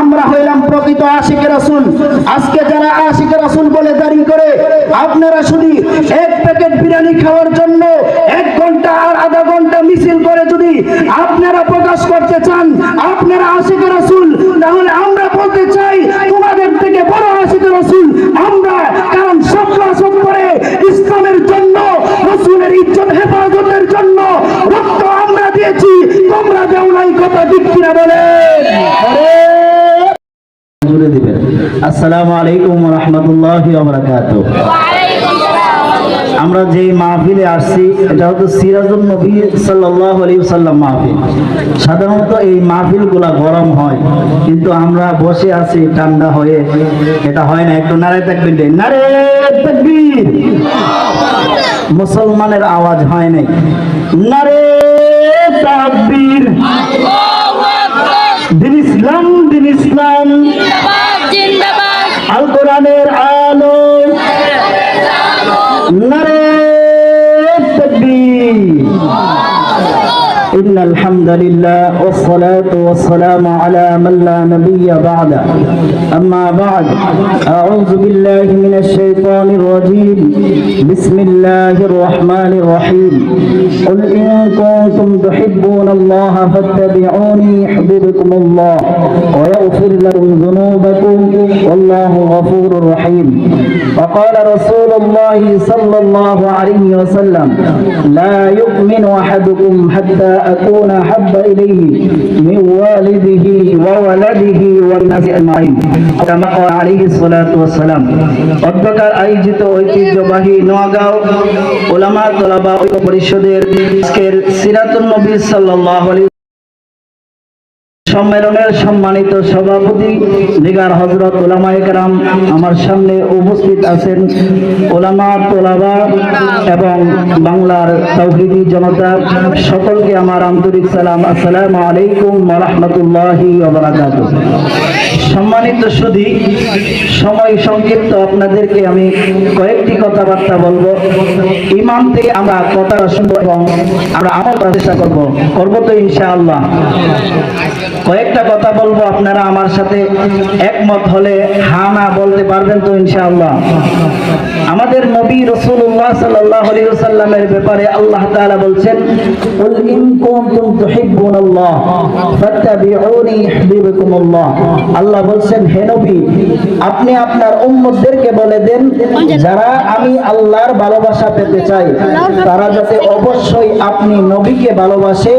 আমরা হইলাম প্রকৃত আশিকের রাসূল। আজকে যারা আশিকের রাসূল বলে দাঁড়ি করে, আপনারা শুধু এক প্যাকেট বিরিয়ানি খাওয়ার জন্য এক ঘণ্টা আর আধা ঘণ্টা মিছিল করে যদি আপনারা প্রকাশ করতে চান, আপনারা আশিকের রাসূল, তাহলে আমরা বলতে চাই, তোমাদের থেকে বড় আশিকের রাসূল আমরা, কারণ স্বপ্ন সব করে ইসলামের জন্য, রাসূলের ইজ্জত, হেফাজতের জন্য রক্ত আমরা দিয়েছি, তোমরা দেও নাই কথা ঠিক কিনা বলেন আসসালামু আলাইকুম রহমতুল্লাহ আমরা যে মাহফিলে আসছি, এটা হচ্ছে সিরাজুল নবী সাল্লাল্লাহু আলাইহি সাল্লাম মাহফিল। সাধারণত এই মাহফিলগুলা গরম হয়, কিন্তু আমরা বসে আছি ঠান্ডা হয়ে, এটা হয় না, একটু নারে তাকবীর দেন। নারে তাকবীর! মুসলমানের আওয়াজ হয় নাই। নারে তাকবীর! لله والصلاة والسلام على من لا نبي بعده أما بعد أعوذ بالله من الشيطان الرجيم. بسم الله الرحمن الرحيم. قل إن كنتم تحبون الله فاتبعوني يحببكم الله ويغفر لكم ذنوبكم والله غفور رحيم. وقال رسول الله صلى الله عليه وسلم لا يؤمن أحدكم حتى أكون أحب إليه من والده وولده والناس أجمعين كما قال عليه الصلاة والسلام অধ্যকার আয়োজিত ঐতিহ্যবাহী নোয়াগাঁও ওলামা তোলাবা ঐক্য পরিষদের আজকের সিরাতুল নবী সাল্লাল্লাহু আলাইহি সম্মেলনের সম্মানিত সভাপতি দিগার হজরত ওলামা একরাম আমার সামনে উপস্থিত আছেন। ওলামা তোলাবা এবং বাংলার তৌহিদি জনতা, সকলকে আমার আন্তরিক সালাম। আসসালামু আলাইকুম রহমতুল্লাহি সম্মানিত সুধী সময় সংক্ষিপ্ত আপনাদেরকে আমি কয়েকটি কথাবার্তা বলব। ইমাম থেকে আমরা কথা শুনব এবং আমরা আমল করার চেষ্টা করব। করব তো ইনশাআল্লাহ। কয়েকটা কথা বলব, আপনারা আমার সাথে একমত হলে হা না বলতে পারবেন তো ইনশাআল্লাহ। আমাদের নবী রাসূলুল্লাহ সাল্লাল্লাহু আলাইহি ওয়াসাল্লামের ব্যাপারে আল্লাহ তাআলা বলছেন আল্লাহ বলছেন, হে নবী, আপনি আপনার উম্মতদেরকে বলে দেন, যারা আমি আল্লাহর ভালোবাসা পেতে চাই, তারা যাতে অবশ্যই আপনি নবীকে ভালোবাসে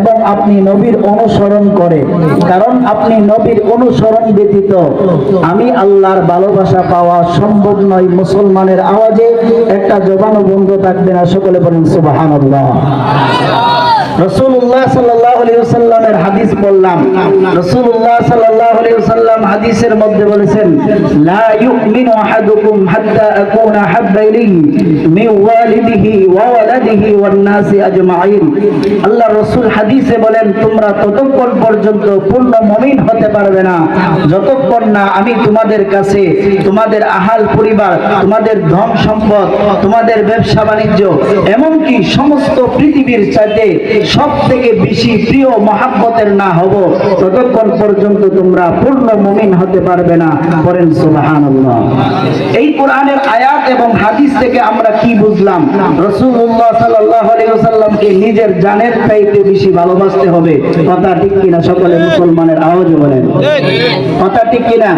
এবং আপনি নবীর অনুসরণ করে। কারণ আপনি নবীর অনুসরণ ব্যতীত আমি আল্লাহর ভালোবাসা পাওয়া সম্ভব নয়। মুসলমানের আওয়াজে একটা জবানো বন্ধ থাকবে না। সকলে বলেন সুবহানাল্লাহ। রসুল্লাহ সাল্লামের হাদিস বললাম রসুল্লাহ সাল্লাম হাদিসের মধ্যে বলেছেন আমি তোমাদের কাছে, তোমাদের আহাল পরিবার, তোমাদের ধন সম্পদ, তোমাদের ব্যবসা বাণিজ্য, এমনকি সমস্ত পৃথিবীর চাইতে সব থেকে বেশি প্রিয় মহাব্বতের না হব, ততক্ষণ পর্যন্ত তোমরা পূর্ণ মুমিন হতে পারবে না। করেন সুবহানাল্লাহ। এই কোরআনের আয়াত এবং হাদিস থেকে আমরা কি বুঝলাম? আলাইহি ওয়াসাল্লামকে নিজের জানের চাইতে বেশি ভালোবাসতে হবে। কথা ঠিক কিনা সকলে মুসলমানের আওয়াজ বলেন। কথা ঠিক কিনা?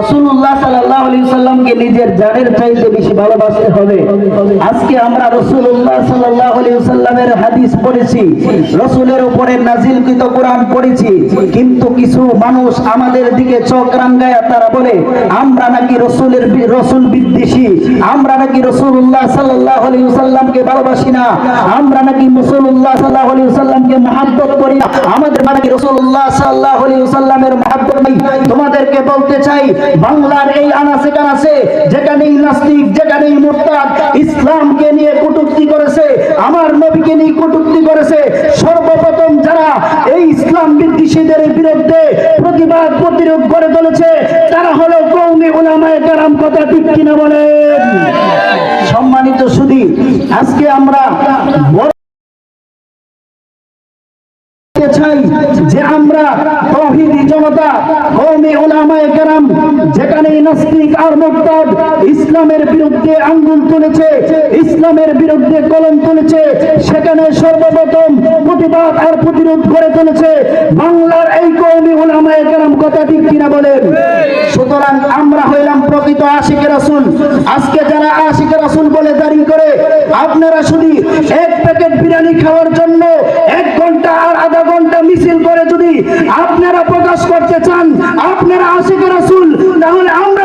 রাসূলুল্লাহ সাল্লাল্লাহু আলাইহি ওয়াসাল্লামকে নিজের জানের চাইতে বেশি ভালোবাসতে হবে। আজকে আমরা রাসূলুল্লাহ সাল্লাল্লাহু আলাইহি ওয়াসাল্লামের হাদিস পড়েছি। রসুলের উপরে নাজিলকৃত কোরআন পড়েছি, কিন্তু কিছু মানুষ আমাদের দিকে চোখ রাঙ্গায় তারা বলে, আমরা নাকি রসুলের রসুল বিদ্বেষী, আমরা নাকি রসুল্লাহ সাল্লাহ সাল্লামকে ভালোবাসি না, আমরা নাকি মুসল্লাহ সাল্লাহ সাল্লামকে মহাব্বত করি না, আমাদের নাকি রসুল্লাহ সাল্লাহ সাল্লামের মহাব্বত নেই। তোমাদেরকে বলতে চাই, বাংলার এই আনাসে কানাসে যেখানেই নাস্তিক, যেখানেই মুরতাদ, ইসলামকে নিয়ে কটূক্তি করেছে আমার নবীকে নিয়ে কটূক্তি করেছে সর্বপ্রথম যারা এই ইসলাম বিদ্বেষীদের বিরুদ্ধে প্রতিবাদ প্রতিরোধ করে তুলেছে, তারা হলো কৌমি ওলামায় কারাম, কথা ঠিক কিনা বলেন? সম্মানিত সুদী আজকে আমরা চাই যে আমরা তৌহিদি জনতা, কওমে ওলামায়ে কেরাম যেখানে নাস্তিক আর মুরতাদ ইসলামের বিরুদ্ধে আঙ্গুল তুলেছে, ইসলামের বিরুদ্ধে কলম তুলেছে, সেখানে সর্বপ্রথম প্রতিবাদ আর প্রতিরোধ করে তুলেছে বাংলার এই কওমি ওলামায়ে কেরাম, কথা ঠিক কিনা বলেন? সুতরাং আমরা হইলাম প্রকৃত আশিক রাসূল। আজকে যারা আশিক রাসুল বলে দাঁড়িয়ে করে, আপনারা শুধু এক প্যাকেট বিরিয়ানি খাওয়ার জন্য আপনারা প্রকাশ করতে চান আপনারা আশিক রাসুল তাহলে আমরা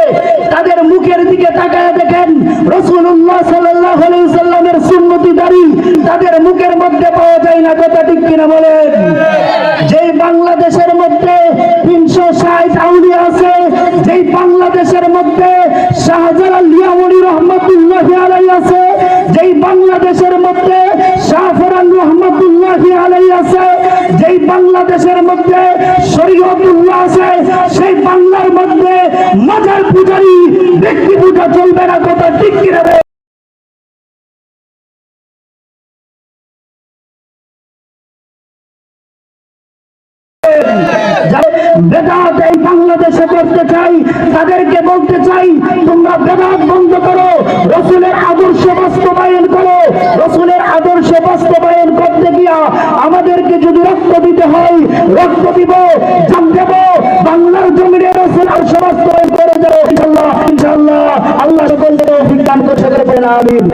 মুখের দিকে তাকায় দেখেন রসুল্লাহ সাল্লামের সুন্নতি দাঁড়ি তাদের মুখের মধ্যে পাওয়া যায় না, কথা ঠিক কিনা বলেন? যেই বাংলাদেশের মধ্যে তিনশো ষাট আউলিয়া আছে, যেই বাংলাদেশের মধ্যে শাহজালাল রহমতুল্লাহ আলাই আছে, যেই বাংলাদেশের মধ্যে শাহফরান রহমতুল্লাহ আলাই আছে যেই বাংলাদেশের মধ্যে আছে, সেই বাংলার মধ্যে মাজার পূজারি, ব্যক্তি পূজা চলবে না, কথা ঠিক কিনা রে? বেদাত এই বাংলাদেশে করতে চাই, তাদেরকে বলতে চাই, তোমরা বেদাত বন্ধ করো রসুলের আদর্শ বাস্তবায়ন করো। রসুলের আদর্শ বাস্তবায়ন করতে গিয়া আমাদেরকে যদি রক্ত দিতে হয়, রক্ত দিব, জান দেব, বাংলার জমিনে রসুল আদর্শ বাস্তবায়ন করে যাব ইনশাল্লাহ ইনশাল্লাহ আল্লাহ সকলকে বিজ্ঞান করতে পারেন আমিন।